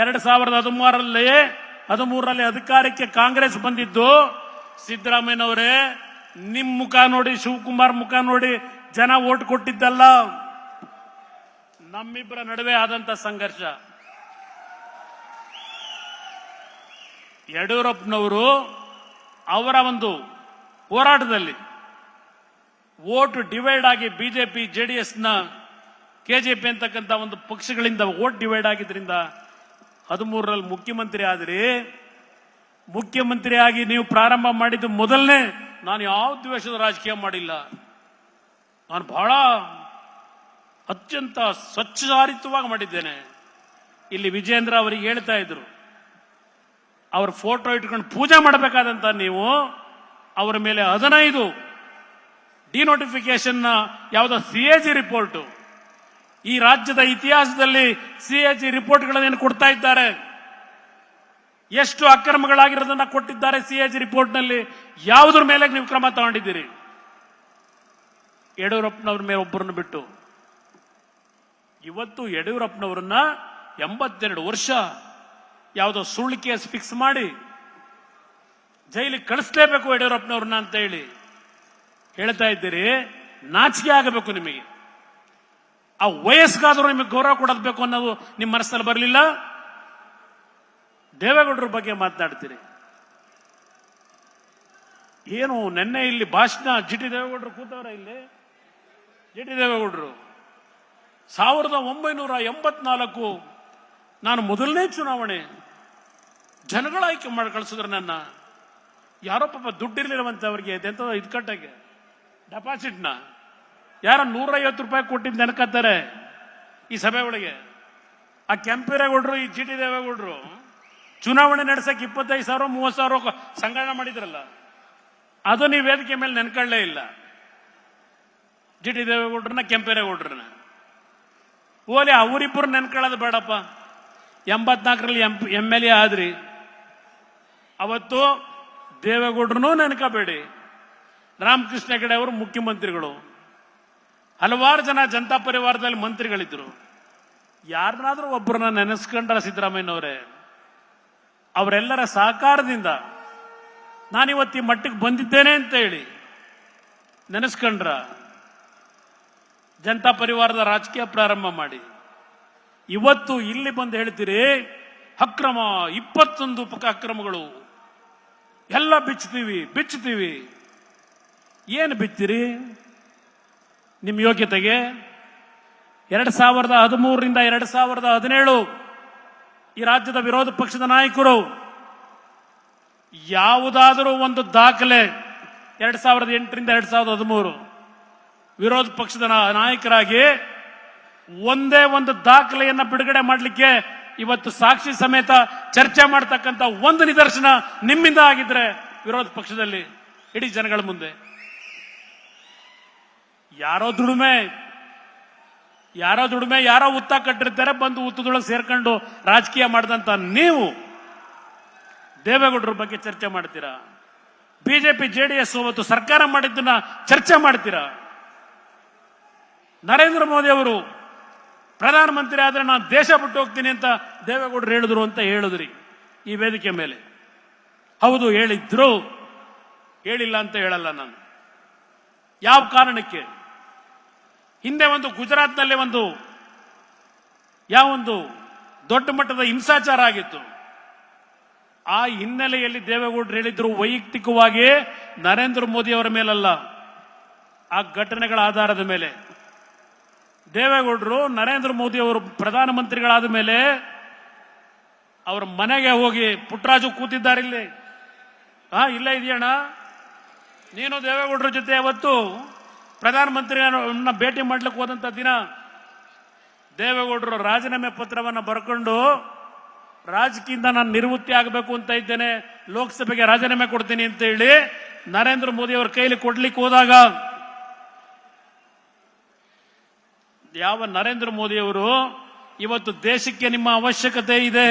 ಎರಡ್ ಸಾವಿರದ ಹದಿಮೂರರಲ್ಲಿ ಹದಿಮೂರರಲ್ಲಿ ಅಧಿಕಾರಕ್ಕೆ ಕಾಂಗ್ರೆಸ್ ಬಂದಿದ್ದು, ಸಿದ್ದರಾಮಯ್ಯನವರೇ, ನಿಮ್ ಮುಖ ನೋಡಿ, ಶಿವಕುಮಾರ್ ಮುಖ ನೋಡಿ ಜನ ಓಟ್ ಕೊಟ್ಟಿದ್ದಲ್ಲ. ನಮ್ಮಿಬ್ಬರ ನಡುವೆ ಆದಂತ ಸಂಘರ್ಷ. ಯಡಿಯೂರಪ್ಪನವರು ಅವರ ಒಂದು ಹೋರಾಟದಲ್ಲಿ ಓಟ್ ಡಿವೈಡ್ ಆಗಿ ಬಿಜೆಪಿ, ಜೆಡಿಎಸ್ನ, ಕೆಜೆಪಿ ಅಂತಕ್ಕಂಥ ಒಂದು ಪಕ್ಷಗಳಿಂದ ಓಟ್ ಡಿವೈಡ್ ಆಗಿದ್ರಿಂದ ಹದಿಮೂರರಲ್ಲಿ ಮುಖ್ಯಮಂತ್ರಿ ಆದ್ರಿ. ಮುಖ್ಯಮಂತ್ರಿಯಾಗಿ ನೀವು ಪ್ರಾರಂಭ ಮಾಡಿದ್ದು ಮೊದಲನೇ, ನಾನು ಯಾವ ದ್ವೇಷದ ರಾಜಕೀಯ ಮಾಡಿಲ್ಲ. ನಾನು ಬಹಳ ಅತ್ಯಂತ ಸ್ವಚ್ಛಚಾರಿತವಾಗಿ ಮಾಡಿದ್ದೇನೆ. ಇಲ್ಲಿ ವಿಜೇಂದ್ರ ಅವರಿಗೆ ಹೇಳ್ತಾ ಇದ್ರು, ಅವ್ರ ಫೋಟೋ ಇಟ್ಕೊಂಡು ಪೂಜೆ ಮಾಡಬೇಕಾದಂತ ನೀವು, ಅವರ ಮೇಲೆ ಹದಿನೈದು ಡಿನೋಟಿಫಿಕೇಶನ್ ಯಾವುದೋ ಸಿ ಎ ಜಿ ರಿಪೋರ್ಟ್ ಈ ರಾಜ್ಯದ ಇತಿಹಾಸದಲ್ಲಿ ಸಿ ಎ ಜಿ ರಿಪೋರ್ಟ್ಗಳನ್ನೇನು ಕೊಡ್ತಾ ಇದ್ದಾರೆ? ಎಷ್ಟು ಅಕ್ರಮಗಳಾಗಿರೋದನ್ನ ಕೊಟ್ಟಿದ್ದಾರೆ ಸಿ ಎ ಜಿ ರಿಪೋರ್ಟ್ನಲ್ಲಿ? ಯಾವುದ್ರ ಮೇಲೆ ನೀವು ಕ್ರಮ ತಗೊಂಡಿದ್ದೀರಿ? ಯಡಿಯೂರಪ್ಪನವ್ರ ಮೇಲೆ ಒಬ್ಬರನ್ನು ಬಿಟ್ಟು. ಇವತ್ತು ಯಡಿಯೂರಪ್ಪನವರನ್ನ ಎಂಬತ್ತೆರಡು ವರ್ಷ ಯಾವುದೋ ಸುಳ್ಳು ಕೇಸ್ ಫಿಕ್ಸ್ ಮಾಡಿ ಜೈಲಿಗೆ ಕಳಿಸ್ಲೇಬೇಕು ಯಡಿಯೂರಪ್ಪನವ್ರನ್ನ ಅಂತ ಹೇಳಿ. ಹೇಳ್ತಾ ಇದ್ದೀರಿ, ನಾಚಿಕೆ ಆಗಬೇಕು ನಿಮಗೆ. ಆ ವಯಸ್ಸಿಗಾದರೂ ನಿಮಗೆ ಗೌರವ ಕೊಡೋದು ಬೇಕು ಅನ್ನೋದು ನಿಮ್ಮ ಮನಸ್ಸಲ್ಲಿ ಬರಲಿಲ್ಲ? ದೇವೇಗೌಡರ ಬಗ್ಗೆ ಮಾತನಾಡ್ತೀರಿ. ಏನು ನಿನ್ನೆ ಇಲ್ಲಿ ಭಾಷಣ ಜಿ ಟಿ ದೇವೇಗೌಡರು ಕೂತವ್ರ ಇಲ್ಲಿ? ಜಿ ಟಿ ದೇವೇಗೌಡರು, ಸಾವಿರದ ಒಂಬೈನೂರ ಎಂಬತ್ನಾಲ್ಕು ನಾನು ಮೊದಲನೇ ಚುನಾವಣೆ ಜನಗಳ ಆಯ್ಕೆ ಮಾಡಿ ಕಳಿಸಿದ್ರು ನನ್ನ. ಯಾರೋ ಪಾಪ ದುಡ್ಡಿರ್ಲಿರುವಂತೆ ಅವರಿಗೆ ಎಂತ ಇದು ಕಟ್ಟಕ್ಕೆ ಡೆಪಾಸಿಟ್ನ ಯಾರೋ ನೂರೈವತ್ತು ರೂಪಾಯಿ ಕೊಟ್ಟಿದ್ದು ನೆನಕತ್ತಾರೆ ಈ ಸಭೆ ಒಳಗೆ. ಆ ಕೆಂಪೇರೇಗೌಡರು ಈ ಜಿ ಟಿ ದೇವೇಗೌಡರು, ಚುನಾವಣೆ ನಡೆಸಕ್ಕೆ ಇಪ್ಪತ್ತೈದು ಸಾವಿರ, ಮೂವತ್ತು ಸಾವಿರ ಸಂಗ್ರಹಣ ಮಾಡಿದ್ರಲ್ಲ. ಅದು ನೀವು ವೇದಿಕೆ ಮೇಲೆ ನೆನ್ಕೊಳ್ಳೇ ಇಲ್ಲ. ಜಿ ಟಿ ದೇವೇಗೌಡ್ರನ್ನ ಕೆಂಪೇರೇಗೌಡ್ರನ್ನ ಓಲಿ ಅವರಿಬ್ಬರು ನೆನ್ಕೊಳ್ಳೋದು ಬೇಡಪ್ಪ. ಎಂಬತ್ನಾಲ್ಕರಲ್ಲಿ ಎಂ ಎಂ ಎಲ್ ಎ ಆದ್ರಿ. ಅವತ್ತು ದೇವೇಗೌಡ್ರನ್ನೂ ನೆನ್ಕೋಬೇಡಿ. ರಾಮಕೃಷ್ಣ ಹೆಗಡೆ ಅವರು ಮುಖ್ಯಮಂತ್ರಿಗಳು. ಹಲವಾರು ಜನ ಜನತಾ ಪರಿವಾರದಲ್ಲಿ ಮಂತ್ರಿಗಳಿದ್ರು. ಯಾರನ್ನಾದ್ರೂ ಒಬ್ಬರನ್ನ ನೆನೆಸ್ಕೊಂಡ್ರ ಸಿದ್ದರಾಮಯ್ಯನವರೇ, ಅವರೆಲ್ಲರ ಸಹಕಾರದಿಂದ ನಾನಿವತ್ತು ಮಟ್ಟಕ್ಕೆ ಬಂದಿದ್ದೇನೆ ಅಂತ ಹೇಳಿ ನೆನೆಸ್ಕೊಂಡ್ರ ಜನತಾ ಪರಿವಾರದ ರಾಜಕೀಯ ಪ್ರಾರಂಭ ಮಾಡಿ. ಇವತ್ತು ಇಲ್ಲಿ ಬಂದು ಹೇಳ್ತೀರಿ, ಅಕ್ರಮ, ಇಪ್ಪತ್ತೊಂದು ಉಪ ಅಕ್ರಮಗಳು, ಎಲ್ಲ ಬಿಚ್ಚುತ್ತೀವಿ ಬಿಚ್ಚುತ್ತೀವಿ ಏನು ಬಿತ್ತೀರಿ? ನಿಮ್ಮ ಯೋಗ್ಯತೆಗೆ ಎರಡು ಸಾವಿರದ ಹದಿಮೂರರಿಂದ ಎರಡು ಸಾವಿರದ ಹದಿನೇಳು ಈ ರಾಜ್ಯದ ವಿರೋಧ ಪಕ್ಷದ ನಾಯಕರು ಯಾವುದಾದರೂ ಒಂದು ದಾಖಲೆ ಎರಡು ಸಾವಿರದ ಎಂಟರಿಂದ ಎರಡು ಸಾವಿರದ ಹದಿಮೂರು ವಿರೋಧ ಪಕ್ಷದ ನಾಯಕರಾಗಿ ಒಂದೇ ಒಂದು ದಾಖಲೆಯನ್ನು ಬಿಡುಗಡೆ ಮಾಡಲಿಕ್ಕೆ ಇವತ್ತು ಸಾಕ್ಷಿ ಸಮೇತ ಚರ್ಚೆ ಮಾಡ್ತಕ್ಕಂಥ ಒಂದು ನಿದರ್ಶನ ನಿಮ್ಮಿಂದ ಆಗಿದ್ರೆ ವಿರೋಧ ಪಕ್ಷದಲ್ಲಿ ಇಡೀ ಜನಗಳ ಮುಂದೆ. ಯಾರೋ ದುಡಿಮೆ ಯಾರೋ ದುಡಿಮೆ, ಯಾರೋ ಉತ್ತ ಕಟ್ಟಿರ್ತಾರೆ, ಬಂದು ಉತ್ತದೊಳಗೆ ಸೇರ್ಕೊಂಡು ರಾಜಕೀಯ ಮಾಡಿದಂತ ನೀವು ದೇವೇಗೌಡರ ಬಗ್ಗೆ ಚರ್ಚೆ ಮಾಡ್ತೀರಾ? ಬಿಜೆಪಿ, ಜೆಡಿಎಸ್ ಅವತ್ತು ಸರ್ಕಾರ ಮಾಡಿದ್ದನ್ನ ಚರ್ಚೆ ಮಾಡ್ತೀರಾ? ನರೇಂದ್ರ ಮೋದಿ ಅವರು, ಪ್ರಧಾನಮಂತ್ರಿ ಆದ್ರೆ ನಾನು ದೇಶ ಬಿಟ್ಟು ಹೋಗ್ತೀನಿ ಅಂತ ದೇವೇಗೌಡರು ಹೇಳಿದ್ರು ಅಂತ ಹೇಳಿದ್ರಿ ಈ ವೇದಿಕೆ ಮೇಲೆ. ಹೌದು, ಹೇಳಿದ್ರು. ಹೇಳಿಲ್ಲ ಅಂತ ಹೇಳಲ್ಲ ನಾನು. ಯಾವ ಕಾರಣಕ್ಕೆ? ಹಿಂದೆ ಒಂದು ಗುಜರಾತ್ನಲ್ಲಿ ಒಂದು ಯಾವ ಒಂದು ದೊಡ್ಡ ಮಟ್ಟದ ಹಿಂಸಾಚಾರ ಆಗಿತ್ತು. ಆ ಹಿನ್ನೆಲೆಯಲ್ಲಿ ದೇವೇಗೌಡರು ಹೇಳಿದ್ರು ವೈಯಕ್ತಿಕವಾಗಿ ನರೇಂದ್ರ ಮೋದಿ ಅವರ ಮೇಲಲ್ಲ, ಆ ಘಟನೆಗಳ ಆಧಾರದ ಮೇಲೆ. ದೇವೇಗೌಡರು ನರೇಂದ್ರ ಮೋದಿ ಅವರು ಪ್ರಧಾನಮಂತ್ರಿಗಳಾದ ಮೇಲೆ ಅವರ ಮನೆಗೆ ಹೋಗಿ ಪುಟ್ಟರಾಜು ಕೂತಿದ್ದಾರೆ ಇಲ್ಲಿ. ಹಾ ಇಲ್ಲ ಇದೆಯಣ್ಣ? ನೀನು ದೇವೇಗೌಡರ ಜೊತೆ ಅವತ್ತು ಪ್ರಧಾನಮಂತ್ರಿಯನ್ನ ಭೇಟಿ ಮಾಡ್ಲಿಕ್ಕೆ ಹೋದಂಥ ದಿನ ದೇವೇಗೌಡರು ರಾಜೀನಾಮೆ ಪತ್ರವನ್ನು ಬರ್ಕೊಂಡು, ರಾಜಕೀಯದಿಂದ ನಾನು ನಿವೃತ್ತಿ ಆಗಬೇಕು ಅಂತ ಇದ್ದೇನೆ, ಲೋಕಸಭೆಗೆ ರಾಜೀನಾಮೆ ಕೊಡ್ತೀನಿ ಅಂತ ಹೇಳಿ ನರೇಂದ್ರ ಮೋದಿ ಅವರ ಕೈಲಿ ಕೊಡ್ಲಿಕ್ಕೆ ಹೋದಾಗ, ಯಾವ ನರೇಂದ್ರ ಮೋದಿ ಅವರು ಇವತ್ತು ದೇಶಕ್ಕೆ ನಿಮ್ಮ ಅವಶ್ಯಕತೆ ಇದೆ.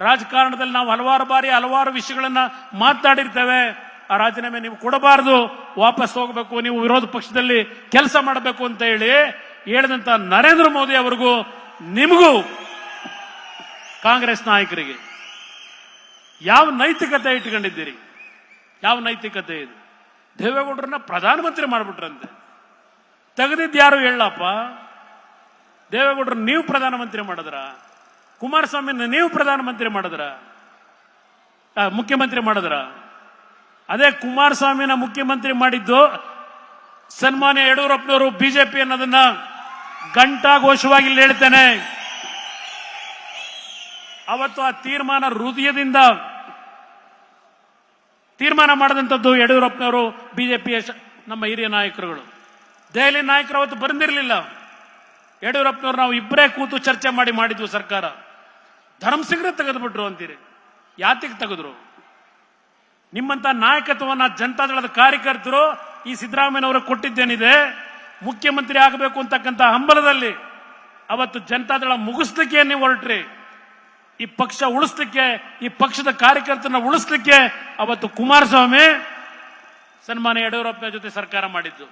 ರಾಜಕಾರಣದಲ್ಲಿ ನಾವು ಹಲವಾರು ಬಾರಿ ಹಲವಾರು ವಿಷಯಗಳನ್ನ ಮಾತನಾಡಿರ್ತೇವೆ ಆ ರಾಜೀನಾಮೆ ನೀವು ಕೊಡಬಾರದು, ವಾಪಸ್ ಹೋಗಬೇಕು, ನೀವು ವಿರೋಧ ಪಕ್ಷದಲ್ಲಿ ಕೆಲಸ ಮಾಡಬೇಕು ಅಂತ ಹೇಳಿ ಹೇಳಿದಂತ ನರೇಂದ್ರ ಮೋದಿ ಅವರಿಗೂ, ನಿಮಗೂ ಕಾಂಗ್ರೆಸ್ ನಾಯಕರಿಗೆ ಯಾವ ನೈತಿಕತೆ ಇಟ್ಕೊಂಡಿದ್ದೀರಿ? ಯಾವ ನೈತಿಕತೆ ಇದು? ದೇವೇಗೌಡರನ್ನ ಪ್ರಧಾನಮಂತ್ರಿ ಮಾಡಿಬಿಟ್ರಂತೆ. ತೆಗೆದಿದ್ದು ಯಾರು ಹೇಳಪ್ಪ? ದೇವೇಗೌಡರು ನೀವು ಪ್ರಧಾನಮಂತ್ರಿ ಮಾಡಿದ್ರ? ಕುಮಾರಸ್ವಾಮಿನ ನೀವು ಪ್ರಧಾನಮಂತ್ರಿ ಮಾಡಿದ್ರ? ಮುಖ್ಯಮಂತ್ರಿ ಮಾಡಿದ್ರ? ಅದೇ ಕುಮಾರಸ್ವಾಮಿನ ಮುಖ್ಯಮಂತ್ರಿ ಮಾಡಿದ್ದು ಸನ್ಮಾನ್ಯ ಯಡಿಯೂರಪ್ಪನವರು ಬಿಜೆಪಿ ಅನ್ನೋದನ್ನ ಘಂಟಾಘೋಷವಾಗಿ ಇಲ್ಲಿ ಹೇಳ್ತೇನೆ. ಅವತ್ತು ಆ ತೀರ್ಮಾನ ಹೃದಯದಿಂದ ತೀರ್ಮಾನ ಮಾಡಿದಂಥದ್ದು ಯಡಿಯೂರಪ್ಪನವರು, ಬಿಜೆಪಿಯ ನಮ್ಮ ಹಿರಿಯ ನಾಯಕರುಗಳು. ದೆಹಲಿ ನಾಯಕರು ಅವತ್ತು ಬಂದಿರಲಿಲ್ಲ. ಯಡಿಯೂರಪ್ಪನವರು ನಾವು ಇಬ್ಬರೇ ಕೂತು ಚರ್ಚೆ ಮಾಡಿ ಮಾಡಿದ್ವು ಸರ್ಕಾರ. ಧರ್ಮಸಿಂಗ್ರೆ ತೆಗೆದುಬಿಟ್ರು ಅಂತೀರಿ. ಯಾತಿಗೆ ತೆಗೆದ್ರು? ನಿಮ್ಮಂತ ನಾಯಕತ್ವವನ್ನ ಜನತಾದಳದ ಕಾರ್ಯಕರ್ತರು ಈ ಸಿದ್ದರಾಮಯ್ಯನವರು ಕೊಟ್ಟಿದ್ದೇನಿದೆ, ಮುಖ್ಯಮಂತ್ರಿ ಆಗಬೇಕು ಅಂತಕ್ಕಂಥ ಹಂಬಲದಲ್ಲಿ ಅವತ್ತು ಜನತಾದಳ ಮುಗಿಸ್ಲಿಕ್ಕೆ ನೀವು ಹೊರಟ್ರಿ. ಈ ಪಕ್ಷ ಉಳಿಸ್ಲಿಕ್ಕೆ, ಈ ಪಕ್ಷದ ಕಾರ್ಯಕರ್ತರನ್ನ ಉಳಿಸ್ಲಿಕ್ಕೆ ಅವತ್ತು ಕುಮಾರಸ್ವಾಮಿ ಸನ್ಮಾನ ಯಡಿಯೂರಪ್ಪನ ಜೊತೆ ಸರ್ಕಾರ ಮಾಡಿದ್ದು.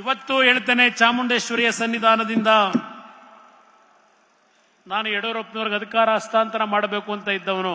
ಇವತ್ತು ಹೇಳ್ತೇನೆ ಚಾಮುಂಡೇಶ್ವರಿಯ ಸನ್ನಿಧಾನದಿಂದ ನಾನು ಯಡಿಯೂರಪ್ಪನವ್ರಿಗೆ ಅಧಿಕಾರ ಹಸ್ತಾಂತರ ಮಾಡಬೇಕು ಅಂತ ಇದ್ದವನು.